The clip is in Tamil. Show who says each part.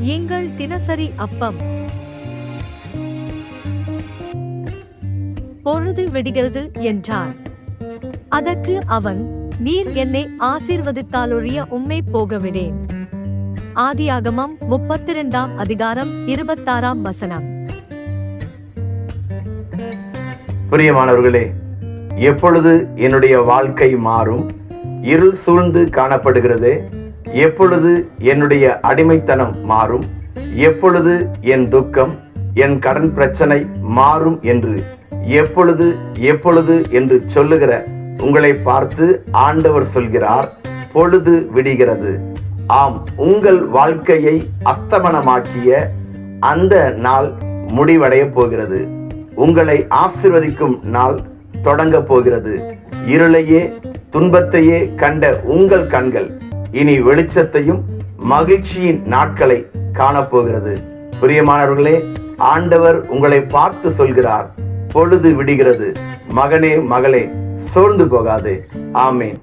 Speaker 1: எங்கள் தினசரி அப்பம்.
Speaker 2: பொழுது விடுகிறது என்றான். அதற்கு அவன் நீர் என்னை ஆசீர்வதித்தாலொழிய உம்மை போகவிடேன். ஆதியாகமம் முப்பத்திரண்டாம் அதிகாரம் இருபத்தாறாம் வசனம்.
Speaker 3: பிரியமானவர்களே எப்பொழுது என்னுடைய வாழ்க்கை மாறும்? இருள் சூழ்ந்து காணப்படுகிறதே எப்பொழுது என்னுடைய அடிமைத்தனம் மாறும்? எப்பொழுது என் துக்கம் என் கடன் பிரச்சனை மாறும் என்று? எப்பொழுது எப்பொழுது என்று சொல்லுகிற உங்களை பார்த்து ஆண்டவர் சொல்கிறார் பொழுது விடுகிறது. ஆம் உங்கள் வாழ்க்கையை அஸ்தமனமாக்கிய அந்த நாள் முடிவடைய போகிறது. உங்களை ஆசிர்வதிக்கும் நாள் தொடங்க போகிறது. இருளையே துன்பத்தையே கண்ட உங்கள் கண்கள் இனி வெளிச்சத்தையும் மகிழ்ச்சியின் நாட்களை காணப்போகிறது. பிரியமானவர்களே ஆண்டவர் உங்களை பார்த்து சொல்கிறார் பொழுது விடுகிறது. மகனே மகளே சோர்ந்து போகாதே. ஆமேன்.